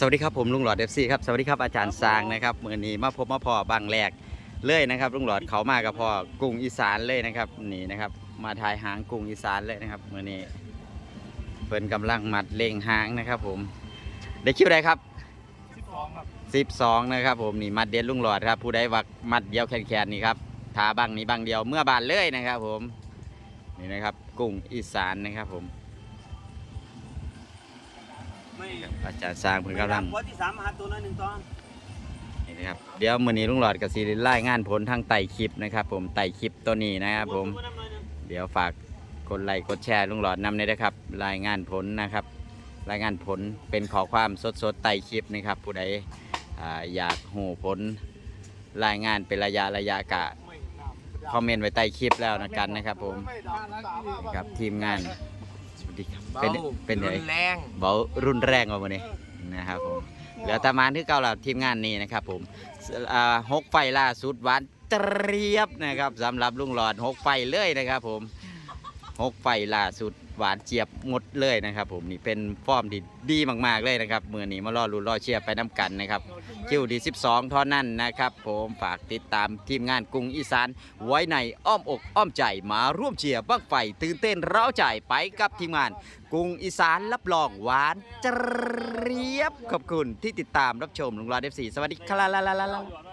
สวัสดีครับผมลุงหลอดเอฟซีครับสวัสดีครับอาจารย์ซางนะครับมือนี้มาพบมาพอบางแรกเลยนะครับลุงหลอดเขามากับพ่อกรุงอีสานเลยนะครับนี่นะครับ มาถ่ายหางกรุงอีสานเลยนะครับมือนี้เพิ่นกำลังมัดเล่งหางนะครับ ผมได้คิวใดครับสิบสองครับ12นะครับผมนี่มัดเด็ดลุงหลอดครับผู้ใดวักมัดเดียวแขนๆนี่ครับทาบังนี้บังเดียวเมื่อบานเลยนะครับ ผมนี่นะครับกรุงอีสานนะครับผมไม่ ครับอาจารย์สร้างเพิ่นกำลังวัดที่สามหาตัวน้อยหนึ่งตัวนี่นะครับเดี๋ยวมื้อนี้ลุงหลอดกับซีรีส์รายงานผลทางไต่คลิปนะครับ ผมไต่คลิปตัวนี้นะครับผม เดี๋ยวฝากกดไลค์กดแชร์ลุงหลอดนำเลยนะครับ รายงานผลนะครับ รายงานผลเป็นขอความสดสดๆไต่คลิปนะครับ ผู้ใดอ่าอยากหูผล รายงานเป็นระยะระยะกะคอมเมนต์ไว้ใต้คลิปแล้วนะกันนะครับ ผมครับทีมงานสวัส ดีครับเป็นเป็นไงรุนแรงเบารุนแรงกว่าวันนี้นะครับผมเหลือแตามานที่เก่าแล้วทีมงานนี้นะครับผมอ่าหกไฟล่าสุดหวานเตรียบนะครับสำหรับลุงหลอดหกไฟเลยนะครับผม หกไฟล่าสุดหวานเจี๊ยบหมดเลยนะครับ ผมนี่เป็นฟอร์มที่ดีมากๆเลยนะครับมือนี้มารอรุนรอเชียร์ไปน้ำกันนะครับคิวดี12ท่านั้นนะครับ ผมฝากติดตามทีมงานกรุงอีสานไว้ในอ้อมอกอ้อมใจมาร่วมเชียร์บ้างไฟตื่นเต้นเร้าใจไปกับทีมงาน กรุงอีสานรับรองหวานเจรียบขอบคุณที่ติดตามรับชมลุงรอดเอฟซีสวัสดีครับ